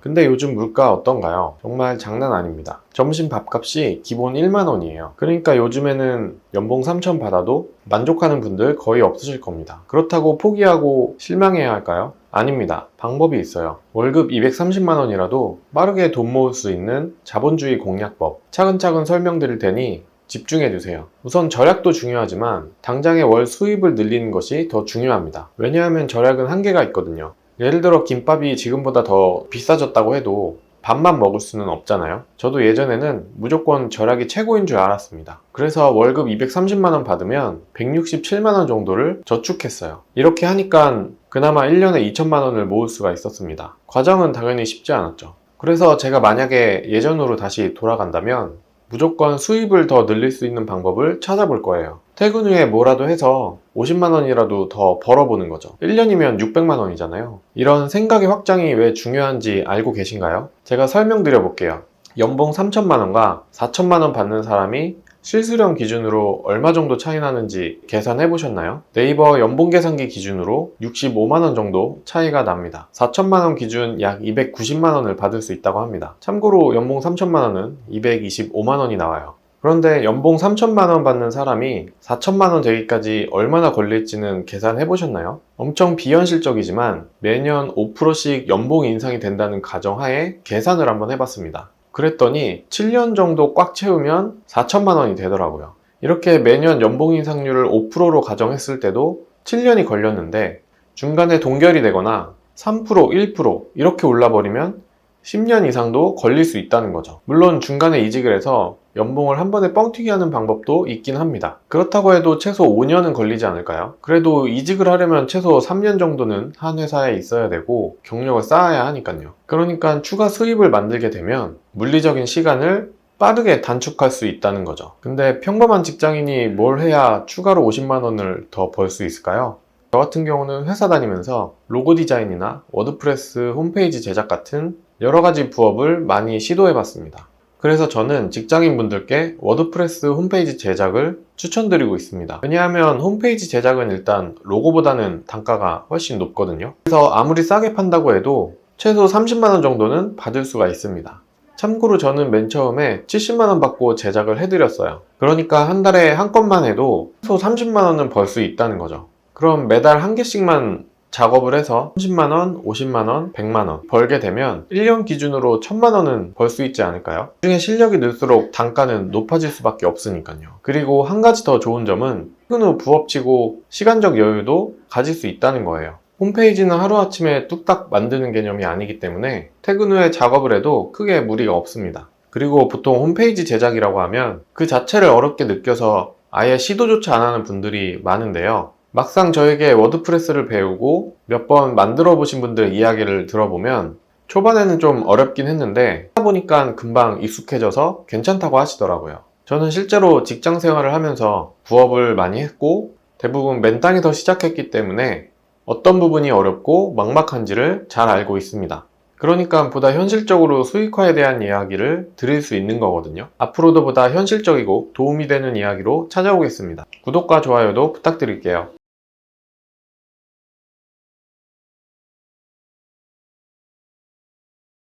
근데 요즘 물가 어떤가요? 정말 장난 아닙니다. 점심 밥값이 기본 1만 원이에요. 그러니까 요즘에는 연봉 3천 받아도 만족하는 분들 거의 없으실 겁니다. 그렇다고 포기하고 실망해야 할까요? 아닙니다. 방법이 있어요. 월급 230만 원이라도 빠르게 돈 모을 수 있는 자본주의 공략법 차근차근 설명드릴 테니 집중해 주세요. 우선 절약도 중요하지만 당장의 월 수입을 늘리는 것이 더 중요합니다. 왜냐하면 절약은 한계가 있거든요. 예를 들어 김밥이 지금보다 더 비싸졌다고 해도 밥만 먹을 수는 없잖아요. 저도 예전에는 무조건 절약이 최고인 줄 알았습니다. 그래서 월급 230만원 받으면 167만원 정도를 저축했어요. 이렇게 하니까 그나마 1년에 2천만원을 모을 수가 있었습니다. 과정은 당연히 쉽지 않았죠. 그래서 제가 만약에 예전으로 다시 돌아간다면 무조건 수입을 더 늘릴 수 있는 방법을 찾아볼 거예요. 퇴근 후에 뭐라도 해서 50만 원이라도 더 벌어보는 거죠. 1년이면 600만 원이잖아요. 이런 생각의 확장이 왜 중요한지 알고 계신가요? 제가 설명드려 볼게요. 연봉 3천만 원과 4천만 원 받는 사람이 실수령 기준으로 얼마 정도 차이 나는지 계산해 보셨나요? 네이버 연봉 계산기 기준으로 65만 원 정도 차이가 납니다. 4천만 원 기준 약 290만 원을 받을 수 있다고 합니다. 참고로 연봉 3천만 원은 225만 원이 나와요. 그런데 연봉 3천만 원 받는 사람이 4천만 원 되기까지 얼마나 걸릴지는 계산해 보셨나요? 엄청 비현실적이지만 매년 5%씩 연봉 인상이 된다는 가정하에 계산을 한번 해봤습니다. 그랬더니 7년 정도 꽉 채우면 4천만 원이 되더라고요. 이렇게 매년 연봉 인상률을 5%로 가정했을 때도 7년이 걸렸는데 중간에 동결이 되거나 3%, 1% 이렇게 올라버리면 10년 이상도 걸릴 수 있다는 거죠. 물론 중간에 이직을 해서 연봉을 한 번에 뻥튀기 하는 방법도 있긴 합니다. 그렇다고 해도 최소 5년은 걸리지 않을까요? 그래도 이직을 하려면 최소 3년 정도는 한 회사에 있어야 되고 경력을 쌓아야 하니까요. 그러니까 추가 수입을 만들게 되면 물리적인 시간을 빠르게 단축할 수 있다는 거죠. 근데 평범한 직장인이 뭘 해야 추가로 50만 원을 더 벌 수 있을까요? 저 같은 경우는 회사 다니면서 로고 디자인이나 워드프레스 홈페이지 제작 같은 여러 가지 부업을 많이 시도해 봤습니다. 그래서 저는 직장인 분들께 워드프레스 홈페이지 제작을 추천드리고 있습니다. 왜냐하면 홈페이지 제작은 일단 로고보다는 단가가 훨씬 높거든요. 그래서 아무리 싸게 판다고 해도 최소 30만원 정도는 받을 수가 있습니다. 참고로 저는 맨 처음에 70만원 받고 제작을 해드렸어요. 그러니까 한 달에 한 건만 해도 최소 30만원은 벌 수 있다는 거죠. 그럼 매달 한 개씩만 작업을 해서 30만원, 50만원, 100만원 벌게 되면 1년 기준으로 1000만원은 벌 수 있지 않을까요? 중에 실력이 늘수록 단가는 높아질 수밖에 없으니까요. 그리고 한 가지 더 좋은 점은 퇴근 후 부업치고 시간적 여유도 가질 수 있다는 거예요. 홈페이지는 하루아침에 뚝딱 만드는 개념이 아니기 때문에 퇴근 후에 작업을 해도 크게 무리가 없습니다. 그리고 보통 홈페이지 제작이라고 하면 그 자체를 어렵게 느껴서 아예 시도조차 안 하는 분들이 많은데요. 막상 저에게 워드프레스를 배우고 몇 번 만들어 보신 분들 이야기를 들어보면 초반에는 좀 어렵긴 했는데 하다 보니까 금방 익숙해져서 괜찮다고 하시더라고요. 저는 실제로 직장 생활을 하면서 부업을 많이 했고 대부분 맨 땅에서 시작했기 때문에 어떤 부분이 어렵고 막막한지를 잘 알고 있습니다. 그러니까 보다 현실적으로 수익화에 대한 이야기를 드릴 수 있는 거거든요. 앞으로도 보다 현실적이고 도움이 되는 이야기로 찾아오겠습니다. 구독과 좋아요도 부탁드릴게요.